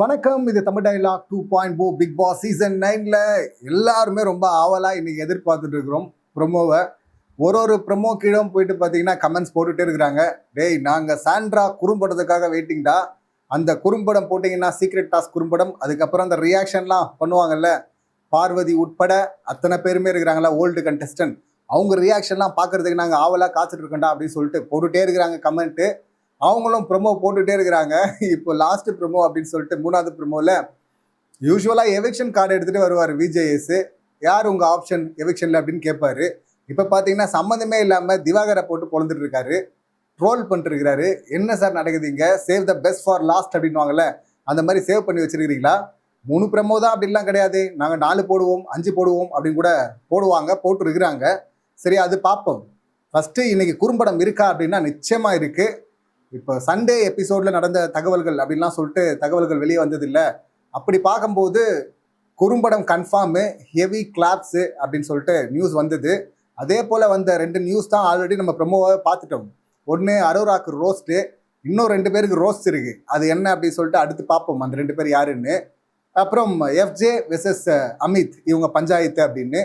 வணக்கம் இது Tamil dialogue two point O Bigg Boss season நைனில் எல்லாருமே ரொம்ப ஆவலாக இன்னைக்கு எதிர்பார்த்துட்டு இருக்கிறோம். ப்ரொமோவை ஒரு ஒரு ப்ரொமோ கீழே போயிட்டு பார்த்தீங்கன்னா கமெண்ட்ஸ் போட்டுகிட்டே இருக்கிறாங்க. டேய் நாங்கள் சாண்ட்ரா குறும்படத்துக்காக வெயிட்டிங்டா அந்த குறும்படம் போட்டிங்கன்னா சீக்ரெட் டாஸ்க் குறும்படம். அதுக்கப்புறம் அந்த ரியாக்ஷன்லாம் பண்ணுவாங்கல்ல. பார்வதி உட்பட அத்தனை பேருமே இருக்கிறாங்களா ஓல்டு கண்டெஸ்டன்ட் அவங்க ரியாக்ஷன்லாம் பார்க்குறதுக்கு நாங்கள் ஆவலாக காத்துட்டு இருக்கோண்டா அப்படின்னு சொல்லிட்டு போட்டுகிட்டே இருக்கிறாங்க கமெண்ட்டு அவங்களும் ப்ரொமோ போட்டுகிட்டே இருக்கிறாங்க. இப்போ லாஸ்ட் ப்ரொமோ அப்படின்னு சொல்லிட்டு மூணாவது ப்ரொமோவில் யூஸ்வலாக எவிக்ஷன் கார்டு எடுத்துகிட்டு வருவார் விஜேஎஸ் யார் உங்கள் ஆப்ஷன் எவிக்ஷனில் அப்படின்னு கேட்பாரு. இப்போ பார்த்தீங்கன்னா சம்மந்தமே இல்லாமல் திவாகரை போட்டு பொழுந்துட்டு இருக்காரு. ட்ரோல் பண்ணிட்டுருக்கிறாரு என்ன சார் நடக்குது இங்கே? Save the best for last அப்படின்வாங்கல்ல அந்த மாதிரி சேவ் பண்ணி வச்சுருக்கிறீங்களா? மூணு ப்ரமோ தான் அப்படின்லாம் கிடையாது. நாங்கள் நாலு போடுவோம் அஞ்சு போடுவோம் அப்படின்னு கூட போடுவாங்க போட்டு இருக்கிறாங்க சரி அது பார்ப்போம். ஃபஸ்ட்டு இன்றைக்கி குறும்படம் இருக்கா அப்படின்னா நிச்சயமாக இருக்குது இப்போ சண்டே எபிசோடில் நடந்த தகவல்கள் அப்படின்லாம் சொல்லிட்டு தகவல்கள் வெளியே வந்தது இல்லை அப்படி பார்க்கும்போது குறும்படம் கன்ஃபார்மு ஹெவி கிளாப்ஸு அப்படின்னு சொல்லிட்டு நியூஸ் வந்தது. அதே போல் வந்த ரெண்டு நியூஸ் தான் ஆல்ரெடி நம்ம ப்ரமோவாக பார்த்துட்டோம். ஒன்று அரோராக்கு ரோஸ்ட்டு இன்னும் ரெண்டு பேருக்கு ரோஸ்ட் இருக்குது அது என்ன அப்படின்னு சொல்லிட்டு அடுத்து பார்ப்போம். அந்த ரெண்டு பேர் யாருன்னு. அப்புறம் எஃப்ஜே வெசஸ் அமித் இவங்க பஞ்சாயத்து அப்படின்னு.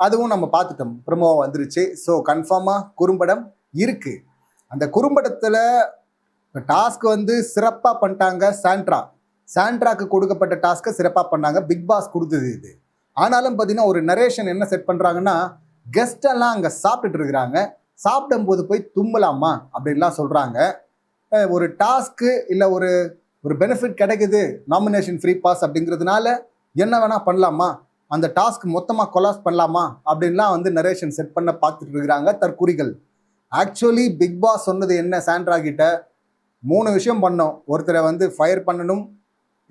அதுவும் நம்ம பார்த்துட்டோம். ப்ரமோவாக வந்துருச்சு. ஸோ கன்ஃபார்மாக குறும்படம் இருக்குது அந்த குறும்படத்தில் இப்போ டாஸ்க் வந்து சிறப்பாக பண்ணிட்டாங்க சாண்ட்ரா. சாண்ட்ராக்கு கொடுக்கப்பட்ட டாஸ்க்கை சிறப்பாக பண்ணாங்க. பிக் பாஸ் கொடுத்தது இது. ஆனாலும் பார்த்தீங்கன்னா ஒரு நரேஷன் என்ன செட் பண்ணுறாங்கன்னா கெஸ்டெல்லாம் அங்கே சாப்பிட்டுட்டு இருக்கிறாங்க. சாப்பிடும்போது போய் தும்பலாமா அப்படின்லாம் சொல்கிறாங்க ஒரு டாஸ்க்கு இல்லை ஒரு ஒரு பெனிஃபிட் கிடைக்குது நாமினேஷன் ஃப்ரீ பாஸ் அப்படிங்கிறதுனால என்ன வேணால் பண்ணலாமா? அந்த டாஸ்க் மொத்தமாக கொலாஸ் பண்ணலாமா? அப்படின்லாம் வந்து நரேஷன் செட் பண்ண பார்த்துட்டு இருக்கிறாங்க தற்குறிகள். ஆக்சுவலி பிக் பாஸ் சொன்னது என்ன சாண்ட்ரா கிட்ட? மூணு விஷயம் பண்ணோம். ஒருத்தரை வந்து ஃபயர் பண்ணணும்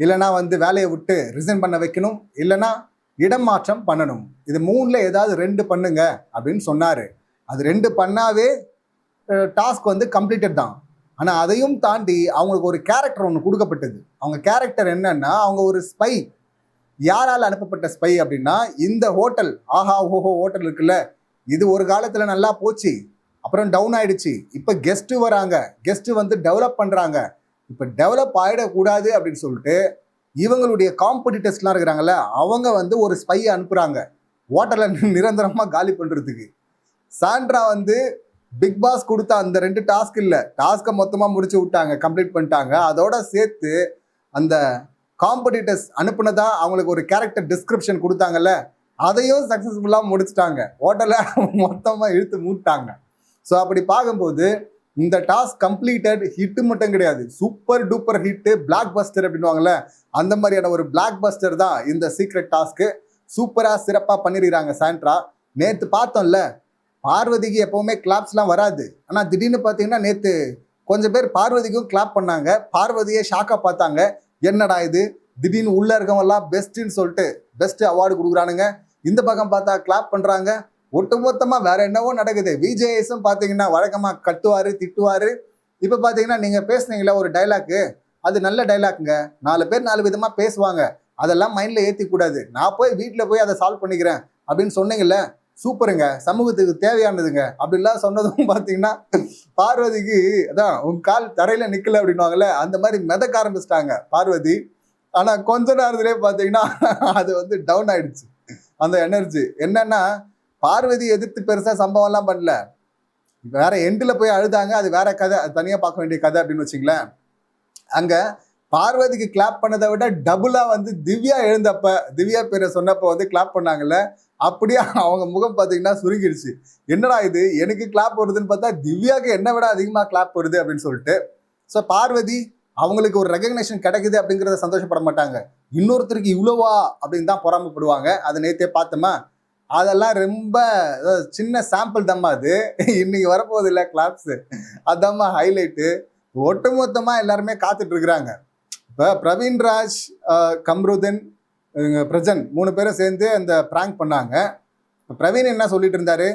இல்லைனா வந்து வேலையை விட்டு ரிசைன் பண்ண வைக்கணும் இல்லைனா இடம் மாற்றம் பண்ணணும். இது மூணில் ஏதாவது ரெண்டு பண்ணுங்க அப்படின்னு சொன்னார். அது ரெண்டு பண்ணாவே டாஸ்க் வந்து கம்ப்ளீட்டட் தான். ஆனால் அதையும் தாண்டி அவங்களுக்கு ஒரு கேரக்டர் ஒன்று கொடுக்கப்பட்டது. அவங்க கேரக்டர் என்னன்னா அவங்க ஒரு ஸ்பை யாரால் அனுப்பப்பட்ட ஸ்பை அப்படின்னா இந்த ஹோட்டல் ஆஹா ஓஹோ ஹோட்டல் இருக்குல்ல. இது ஒரு காலத்தில் நல்லா போச்சு. அப்புறம் டவுன் ஆயிடுச்சு. இப்போ கெஸ்ட்டு வராங்க. கெஸ்ட்டு வந்து டெவலப் பண்ணுறாங்க இப்போ டெவலப் ஆகிடக்கூடாது அப்படின்னு சொல்லிட்டு இவங்களுடைய காம்படிட்டர்ஸ்லாம் இருக்கிறாங்கல்ல அவங்க வந்து ஒரு ஸ்பையை அனுப்புகிறாங்க ஓட்டலில் நிரந்தரமாக காலி பண்ணுறதுக்கு சாண்ட்ரா வந்து பிக் பாஸ் கொடுத்த அந்த ரெண்டு டாஸ்க் இல்லை. டாஸ்க்கை மொத்தமாக முடிச்சு விட்டாங்க கம்ப்ளீட் பண்ணிட்டாங்க. அதோட சேர்த்து அந்த காம்படிட்டர்ஸ் அனுப்புனதா அவங்களுக்கு ஒரு கேரக்டர் டிஸ்கிரிப்ஷன் கொடுத்தாங்கல்ல அதையும் சக்ஸஸ்ஃபுல்லாக முடிச்சிட்டாங்க. ஹோட்டலை மொத்தமாக இழுத்து மூட்டாங்க. ஸோ அப்படி பார்க்கும்போது இந்த டாஸ்க் கம்ப்ளீட்டட் ஹிட்டு மட்டும் கிடையாது. Super duper hit blockbuster அப்படின்வாங்கல்ல அந்த மாதிரியான ஒரு பிளாக் பஸ்டர் தான் இந்த சீக்ரெட் டாஸ்க்கு சூப்பராக சிறப்பாக பண்ணிடுறாங்க சாண்ட்ரா. நேற்று பார்த்தோம்ல பார்வதிக்கு எப்போவுமே கிளாப்ஸ்லாம் வராது. ஆனால் திடீர்னு பார்த்தீங்கன்னா நேற்று கொஞ்சம் பேர் பார்வதிக்கும் கிளாப் பண்ணாங்க. பார்வதியை ஷாக்காக பார்த்தாங்க. என்னடா இது? திடீர்னு உள்ளே இருக்கவங்கலாம் பெஸ்ட்டுன்னு சொல்லிட்டு பெஸ்ட்டு அவார்டு கொடுக்குறானுங்க. இந்த பக்கம் பார்த்தா கிளாப் பண்ணுறாங்க ஒட்டுமொத்தமாக வேற என்னவோ நடக்குது. விஜேஎஸும் பார்த்தீங்கன்னா வழக்கமாக கட்டுவார் திட்டுவார். இப்போ பார்த்தீங்கன்னா நீங்கள் பேசுனீங்களா ஒரு டைலாக்கு அது நல்ல டைலாக்குங்க நாலு பேர் நாலு விதமாக பேசுவாங்க. அதெல்லாம் மைண்டில் ஏற்றிக்கூடாது நான் போய் வீட்டில் போய் அதை சால்வ் பண்ணிக்கிறேன் அப்படின்னு சொன்னீங்கல்ல சூப்பருங்க சமூகத்துக்கு தேவையானதுங்க. அப்படிலாம் சொன்னதும் பார்த்தீங்கன்னா பார்வதிக்கு அதான் உன் கால் தரையில் நிற்கல அப்படின்வாங்கல்ல அந்த மாதிரி மிதக்க ஆரம்பிச்சிட்டாங்க பார்வதி. ஆனால் கொஞ்ச நேரத்துலேயே பார்த்தீங்கன்னா அது வந்து டவுன் ஆயிடுச்சு. அந்த எனர்ஜி என்னன்னா பார்வதி எதிர்த்து பெருசாக சம்பவம்லாம் பண்ணல. வேற எண்டில் போய் அழுதாங்க அது வேற கதை அது தனியாக பார்க்க வேண்டிய கதை அப்படின்னு வச்சுங்களேன் அங்கே பார்வதிக்கு கிளாப் பண்ணதை விட டபுளாக வந்து திவ்யா எழுந்தப்ப திவ்யா பேரை சொன்னப்போ வந்து கிளாப் பண்ணாங்கல்ல அப்படியே அவங்க முகம் பார்த்தீங்கன்னா சுருங்கிடுச்சு. என்னடா இது? எனக்கு கிளாப் வருதுன்னு பார்த்தா திவ்யாவுக்கு என்ன விட அதிகமாக கிளாப் வருது அப்படின்னு சொல்லிட்டு. ஸோ பார்வதி அவங்களுக்கு ஒரு ரெகக்னேஷன் கிடைக்குது அப்படிங்கிறத சந்தோஷப்பட மாட்டாங்க. இன்னொருத்தருக்கு இவ்வளோவா அப்படின்னு தான் பொறாமப்படுவாங்க. அதை நேற்றே பார்த்தோமா? அதெல்லாம் ரொம்ப சின்ன சாம்பிள் தம்மா அது. இன்னைக்கு வரப்போகுது இல்லை கிளாப்ஸு அதாம்மா ஹைலைட்டு ஒட்டுமொத்தமாக எல்லாருமே காத்துட்டு இருக்கிறாங்க. இப்போ பிரவீன்ராஜ் கம்ருதன் பிரஜன் மூணு பேரும் சேர்ந்து அந்த ப்ராங்க் பண்ணாங்க. பிரவீன் என்ன சொல்லிட்டு இருந்தாரு?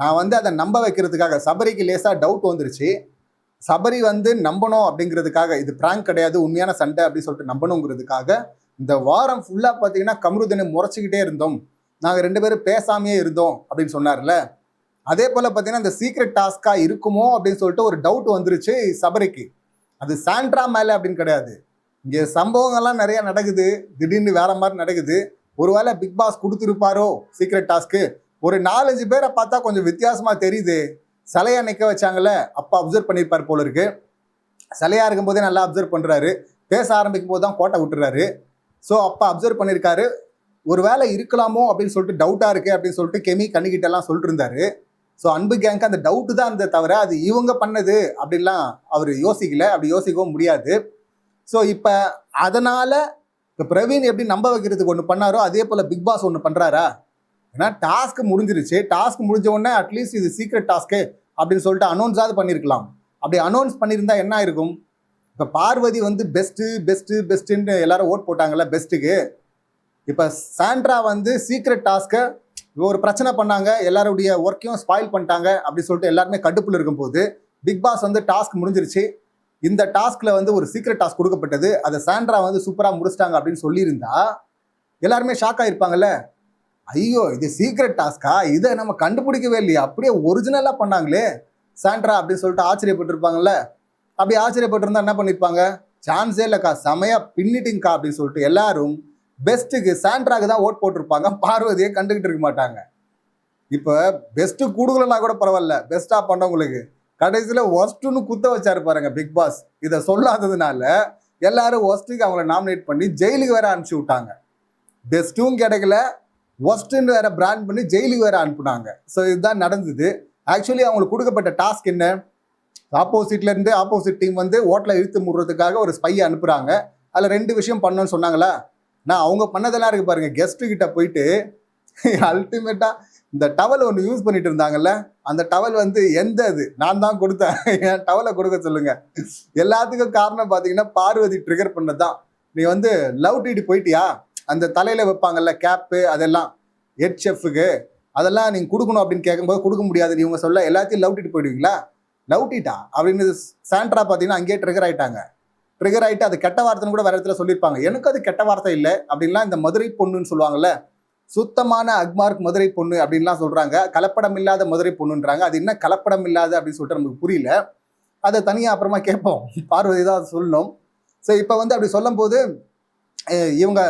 நான் வந்து அதை நம்ப வைக்கிறதுக்காக சபரிக்கு லேசாக டவுட் வந்துருச்சு. சபரி வந்து நம்பணும் அப்படிங்கிறதுக்காக இது ப்ராங்க் கிடையாது உண்மையான சண்டை அப்படின்னு சொல்லிட்டு நம்பணுங்கிறதுக்காக இந்த வாரம் ஃபுல்லாக பார்த்தீங்கன்னா கம்ருதனை முறைச்சிக்கிட்டே இருந்தோம். நாங்கள் ரெண்டு பேரும் பேசாமையே இருந்தோம் அப்படின்னு சொன்னார்ல. அதே போல் பார்த்தீங்கன்னா இந்த சீக்ரெட் டாஸ்காக இருக்குமோ அப்படின்னு சொல்லிட்டு ஒரு டவுட் வந்துருச்சு சபரிக்கு அது சாண்ட்ரா மேலே அப்படின்னு கிடையாது. இங்கே சம்பவங்கள்லாம் நிறையா நடக்குது. திடீர்னு வேற மாதிரி நடக்குது. ஒருவேளை பிக் பாஸ் கொடுத்துருப்பாரோ சீக்ரெட் டாஸ்க்கு ஒரு நாலஞ்சு பேரை பார்த்தா கொஞ்சம் வித்தியாசமாக தெரியுது. சிலையா நிற்க வச்சாங்கல்ல அப்பா அப்சர்வ் பண்ணியிருப்பார் போல இருக்கு. சிலையாக இருக்கும்போதே நல்லா அப்சர்வ் பண்ணுறாரு பேச ஆரம்பிக்கும் போது தான் கோட்டை விட்டுறாரு. ஸோ அப்பா அப்சர்வ் பண்ணியிருக்காரு ஒரு வேளை இருக்கலாமோ அப்படின்னு சொல்லிட்டு டவுட்டாக இருக்கு அப்படின்னு சொல்லிட்டு கெமி கண்ணுகிட்டெல்லாம் சொல்லிட்டு இருந்தாரு ஸோ அன்பு கேங்க்கு அந்த டவுட்டு தான் இருந்தே தவிர அது இவங்க பண்ணது அப்படின்லாம் அவர் யோசிக்கல. அப்படி யோசிக்கவும் முடியாது. ஸோ இப்போ அதனால் இப்போ பிரவீன் எப்படி நம்ப வைக்கிறதுக்கு ஒன்று பண்ணாரோ அதே போல் பிக் பாஸ் ஒன்று பண்ணுறாரா ஏன்னா டாஸ்க் முடிஞ்சிருச்சு. டாஸ்க் முடிஞ்ச உடனே அட்லீஸ்ட் இது சீக்ரெட் டாஸ்க்கு அப்படின்னு சொல்லிட்டு அனௌன்ஸாவது பண்ணியிருக்கலாம் அப்படி அனௌன்ஸ் பண்ணியிருந்தா என்ன இருக்கும் இப்போ பார்வதி வந்து பெஸ்ட்டு பெஸ்ட்டு பெஸ்ட்டுன்னு எல்லாரும் ஓட் போட்டாங்கல்ல பெஸ்ட்டுக்கு இப்போ சாண்ட்ரா வந்து சீக்ரெட் டாஸ்க்கை ஒரு பிரச்சனை பண்ணாங்க எல்லாருடைய ஒர்க்கையும் ஸ்பாயில் பண்ணிட்டாங்க அப்படின்னு சொல்லிட்டு எல்லாருமே கடுப்பில் இருக்கும்போது பிக் பாஸ் வந்து டாஸ்க் முடிஞ்சிருச்சு. இந்த டாஸ்க்கில் வந்து ஒரு சீக்ரெட் டாஸ்க் கொடுக்கப்பட்டது. அதை சாண்ட்ரா வந்து சூப்பராக முடிச்சிட்டாங்க அப்படின்னு சொல்லியிருந்தா எல்லாருமே ஷாக் ஆகிருப்பாங்கல்ல ஐயோ இது சீக்ரெட் டாஸ்க்கா இதை நம்ம கண்டுபிடிக்கவே இல்லையா. அப்படியே ஒரிஜினலாக பண்ணாங்களே சாண்ட்ரா அப்படின்னு சொல்லிட்டு ஆச்சரியப்பட்டிருப்பாங்கல்ல. அப்படி ஆச்சரியப்பட்டிருந்தா என்ன பண்ணியிருப்பாங்க சான்ஸே இல்லைக்கா. செமையா பின்னிட்டிங்க்கா அப்படின்னு சொல்லிட்டு எல்லாரும் பெஸ்ட்டுக்கு சாண்ட்ராக்கு தான் ஓட் போட்டிருப்பாங்க. பார்வதியை கண்டுக்கிட்டு இருக்க மாட்டாங்க. இப்போ பெஸ்ட்டு கொடுக்கலன்னா கூட பரவாயில்ல. பெஸ்ட்டாக பண்ணவங்களுக்கு. கடைசியில் ஒஸ்ட்டுன்னு குத்த வச்சாரு பாருங்க பிக் பாஸ் இதை சொல்லாததுனால எல்லாரும் ஒஸ்ட்டுக்கு அவங்கள நாமினேட் பண்ணி ஜெயிலுக்கு வேற அனுப்பிச்சு விட்டாங்க. பெஸ்ட்டும் கிடைக்கல. ஒஸ்ட்டுன்னு வேற பிராண்ட் பண்ணி ஜெயிலுக்கு வேற அனுப்புனாங்க. ஸோ இதுதான் நடந்தது. ஆக்சுவலி அவங்களுக்கு கொடுக்கப்பட்ட டாஸ்க் என்ன? ஆப்போசிட்லேருந்து ஆப்போசிட் டீம் வந்து ஓட்டில் இழுத்து முடுறதுக்காக ஒரு ஸ்பையை அனுப்புகிறாங்க அதில் ரெண்டு விஷயம் பண்ணணும்னு சொன்னாங்களா? நான் அவங்க பண்ணதெல்லாம் இருக்கு பாருங்க. கெஸ்ட்டு கிட்ட போயிட்டு அல்டிமேட்டா இந்த டவல் ஒன்று யூஸ் பண்ணிட்டு இருந்தாங்கல்ல அந்த டவல் வந்து எந்த அது நான் தான் கொடுத்தேன். என் டவலை கொடுக்க சொல்லுங்க. எல்லாத்துக்கும் காரணம் பார்த்தீங்கன்னா பார்வதி ட்ரிகர் பண்ணது தான் நீ வந்து லவ் டிடி போயிட்டியா? அந்த தலையில வைப்பாங்கல்ல கேப்பு அதெல்லாம். ஹெட் அதெல்லாம் நீங்க கொடுக்கணும் அப்படின்னு கேட்கும்போது கொடுக்க முடியாது. இவங்க சொல்ல எல்லாத்தையும் லவ் டிட்டு போயிடுவீங்களா? லவ் டீட்டா அப்படின்னு சாண்ட்ரா பார்த்தீங்கன்னா அங்கேயே ட்ரிகர் ஆயிட்டாங்க. ட்ரிகர் ஆயிட்டு அது கெட்ட வார்த்தைன்னு கூட வேற இடத்துல சொல்லியிருப்பாங்க. எனக்கு அது கெட்ட வார்த்தை இல்லை அப்படின்லாம் இந்த மதுரை பொண்ணுன்னு சொல்லுவாங்கல்ல. சுத்தமான அக்மார்க் மதுரை பொண்ணு அப்படின்லாம் சொல்கிறாங்க கலப்படம் இல்லாத மதுரை பொண்ணுன்றாங்க. அது என்ன கலப்படம் இல்லாத அப்படின்னு சொல்லிட்டு நமக்கு புரியல. அதை தனியாக அப்புறமா கேட்போம். பார்வதி தான் சொல்லணும். ஸோ இப்போ வந்து அப்படி சொல்லும்போது இவங்க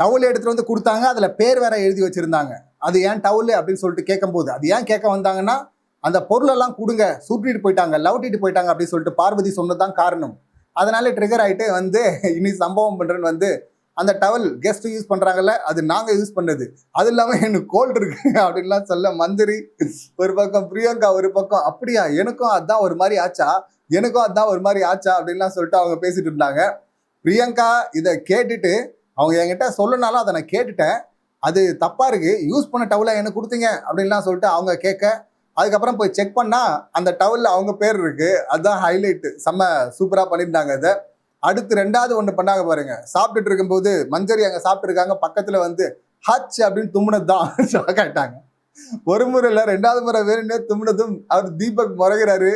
டவுல் எடுத்துகிட்டு வந்து கொடுத்தாங்க. அதில் பேர் வேற எழுதி வச்சுருந்தாங்க. அது ஏன் டவுல் அப்படின்னு சொல்லிட்டு கேட்கும்போது அது ஏன் கேட்க வந்தாங்கன்னா அந்த பொருளெல்லாம் கொடுங்க. சூட்டிட்டு போயிட்டாங்க லவ்ட்டிட்டு போயிட்டாங்க அப்படின்னு சொல்லிட்டு பார்வதி சொன்னதான் காரணம். அதனால ட்ரிகர் ஆகிட்டு வந்து இனி சம்பவம் பண்ணுறேன்னு வந்து அந்த டவல் கெஸ்ட் யூஸ் பண்ணுறாங்கல்ல அது நாங்கள் யூஸ் பண்ணது அது இல்லாமல் எனக்கு கோல்டு இருக்கு அப்படின்லாம் சொல்ல மந்திரி ஒரு பக்கம் பிரியங்கா ஒரு பக்கம் அப்படியா எனக்கும் அதான் ஒரு மாதிரி ஆச்சா? எனக்கும் அதான் ஒரு மாதிரி ஆச்சா? அப்படின்லாம் சொல்லிட்டு அவங்க பேசிட்டு இருந்தாங்க. பிரியங்கா இதை கேட்டுட்டு அவங்க என்கிட்ட சொல்லனாலும் அதை நான் கேட்டுட்டேன். அது தப்பாக இருக்குது யூஸ் பண்ண டவுலாக எனக்கு கொடுத்தீங்க. அப்படின்லாம் சொல்லிட்டு அவங்க கேட்க அதுக்கப்புறம் போய் செக் பண்ணா அந்த டவலில் அவங்க பேர் இருக்கு. அதுதான் ஹைலைட்டு செம்ம சூப்பராக பண்ணியிருந்தாங்க இதை. அடுத்து ரெண்டாவது ஒன்று பண்ணாங்க பாருங்க. சாப்பிட்டுட்டு இருக்கும்போது மஞ்சரி அங்கே சாப்பிட்டுருக்காங்க. பக்கத்தில் வந்து ஹச் அப்படின்னு தும்முனது தான் ஷாக் ஆகிட்டாங்க ஒரு முறை இல்லை ரெண்டாவது முறை வேணும்னே தும்முனதும் அவர் தீபக் முறைகிறாரு.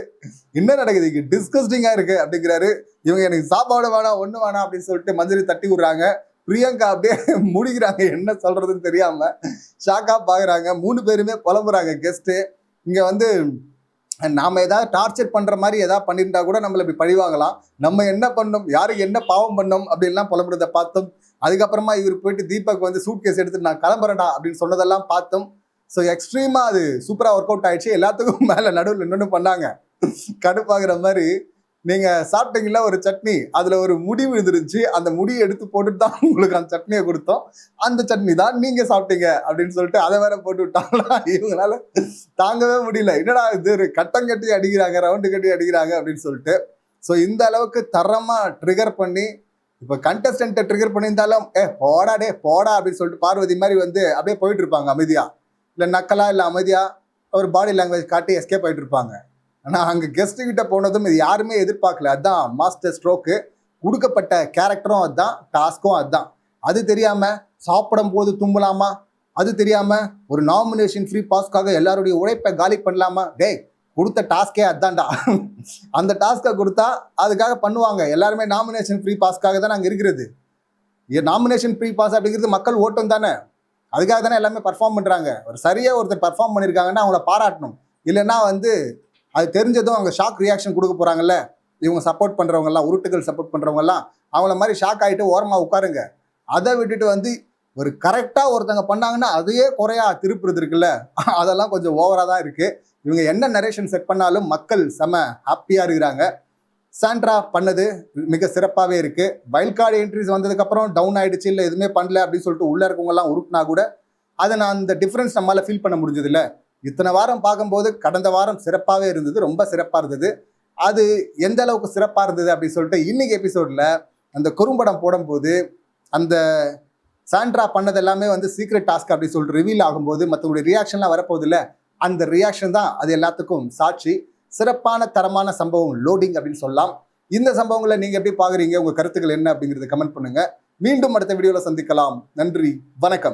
என்ன நடக்குது? இங்கே டிஸ்கஸ்டிங்காக இருக்கு அப்படிங்கிறாரு. இவங்க எனக்கு சாப்பாடு வேணாம் ஒன்று வேணாம் அப்படின்னு சொல்லிட்டு மஞ்சரி தட்டி விடுறாங்க. பிரியங்கா அப்படியே முடிக்கிறாங்க. என்ன சொல்றதுன்னு தெரியாம. ஷாக்காக பார்க்குறாங்க மூணு பேருமே புலம்புறாங்க கெஸ்ட்டு இங்கே வந்து நாம் ஏதாவது டார்ச்சர் பண்ணுற மாதிரி ஏதாவது பண்ணியிருந்தா கூட நம்மளை இப்படி பழிவாங்கலாம். நம்ம என்ன பண்ணோம் யாருக்கு என்ன பாவம் பண்ணோம்? அப்படின்லாம் புலம்புறத பார்த்தோம் அதுக்கப்புறமா இவர் போயிட்டு தீபக் வந்து சூட் கேஸ் எடுத்து நான் கிளம்புறேன்டா அப்படின்னு சொன்னதெல்லாம் பார்த்தோம் ஸோ எக்ஸ்ட்ரீமாக அது சூப்பராக ஒர்க் அவுட் ஆயிடுச்சு. எல்லாத்துக்கும் மேலே நடுவில் இன்னொன்று பண்ணாங்க. கடுப்பாகிற மாதிரி நீங்க சாப்பிட்டீங்களா ஒரு சட்னி அதுல ஒரு முடி விழுந்துருச்சு அந்த முடியை எடுத்து போட்டுட்டு தான் உங்களுக்கு அந்த சட்னியை கொடுத்தோம். அந்த சட்னி தான் நீங்க சாப்பிட்டீங்க அப்படின்னு சொல்லிட்டு அதை வேற போட்டு விட்டாங்களா? இவங்களால தாங்கவே முடியல. என்னடா இது? ஒரு கட்டம் கட்டி அடிக்கிறாங்க ரவுண்டு கட்டி அடிக்கிறாங்க அப்படின்னு சொல்லிட்டு. ஸோ இந்த அளவுக்கு தரமா ட்ரிகர் பண்ணி இப்போ கண்டஸ்டன்ட்டை ட்ரிகர் பண்ணியிருந்தாலும் ஏ போடா டே போடா அப்படின்னு சொல்லிட்டு பார்வதி மாதிரி வந்து அப்படியே போயிட்டு இருப்பாங்க அமைதியா. இல்லை நக்கலா இல்லை அமைதியா ஒரு பாடி லாங்குவேஜ் காட்டி எஸ்கேப் ஆயிட்டு இருப்பாங்க. ஆனால் அங்கே கெஸ்ட்டு கிட்ட போனதும் இது யாருமே எதிர்பார்க்கல. அதுதான் மாஸ்டர் ஸ்ட்ரோக்கு கொடுக்கப்பட்ட கேரக்டரும் அதுதான் டாஸ்க்கும் அதுதான் அது தெரியாமல் சாப்பிடும் போது தும்பலாமா? அது தெரியாமல் ஒரு நாமினேஷன் ஃப்ரீ பாஸ்க்காக எல்லாருடைய உழைப்பை காலி பண்ணலாமா? டேய் கொடுத்த டாஸ்கே அதான்டா. அந்த டாஸ்க்கை கொடுத்தா அதுக்காக பண்ணுவாங்க. எல்லாருமே நாமினேஷன் ஃப்ரீ பாஸ்க்காக தான் நாங்கள் இருக்கிறது. நாமினேஷன் ஃப்ரீ பாஸ் அப்படிங்கிறது மக்கள் ஓட்டம் தானே. அதுக்காக தானே எல்லாமே பர்ஃபார்ம் பண்ணுறாங்க ஒரு சரியாக ஒருத்தர் பர்ஃபார்ம் பண்ணியிருக்காங்கன்னா அவங்கள பாராட்டணும். இல்லைன்னா வந்து அது தெரிஞ்சதும் அவங்க ஷாக் ரியாக்ஷன் கொடுக்க போகிறாங்கல்ல இவங்க சப்போர்ட் பண்றவங்க உருட்டுகள் சப்போர்ட் பண்றவங்க அவங்கள மாதிரி ஷாக் ஆகிட்டு ஓரமாக உட்காருங்க. அதை விட்டுட்டு வந்து ஒரு கரெக்டாக ஒருத்தங்க பண்ணாங்கன்னா அதையே குறையா திருப்புறது இருக்குல்ல. அதெல்லாம் கொஞ்சம் ஓவராக தான் இருக்குது இவங்க என்ன நரேஷன் செட் பண்ணாலும் மக்கள் செம ஹாப்பியாக இருக்கிறாங்க. சாண்ட்ரா பண்ணது மிக சிறப்பாகவே இருக்குது வைல்ட் கார்டு என்ட்ரிஸ் வந்ததுக்கப்புறம் டவுன் ஆகிடுச்சு இல்லை எதுவுமே பண்ணல அப்படின்னு சொல்லிட்டு உள்ளே இருக்கவங்கலாம் உருட்டினா கூட அதை நான் அந்த டிஃப்ரென்ஸ் நம்மளால் ஃபீல் பண்ண முடிஞ்சது இத்தனை வாரம் பார்க்கும்போது கடந்த வாரம் சிறப்பாகவே இருந்தது ரொம்ப சிறப்பாக இருந்தது. அது எந்த அளவுக்கு சிறப்பாக இருந்தது அப்படின்னு சொல்லிட்டு இன்னைக்கு எபிசோடில் அந்த குறும்படம் போடும்போது அந்த சாண்ட்ரா பண்ணது எல்லாமே வந்து சீக்ரெட் டாஸ்க் அப்படின்னு சொல்லிட்டு ரிவீல் ஆகும்போது மற்றவங்களுடைய ரியாக்ஷன்லாம் வரப்போகுது அந்த ரியாக்ஷன் தான் அது எல்லாத்துக்கும் சாட்சி. சிறப்பான தரமான சம்பவம் லோடிங் அப்படின்னு சொல்லலாம். இந்த சம்பவங்களை நீங்கள் எப்படி பார்க்குறீங்க? உங்கள் கருத்துக்கள் என்ன அப்படிங்கறத கமெண்ட் பண்ணுங்கள் மீண்டும் அடுத்த வீடியோவில் சந்திக்கலாம். நன்றி வணக்கம்.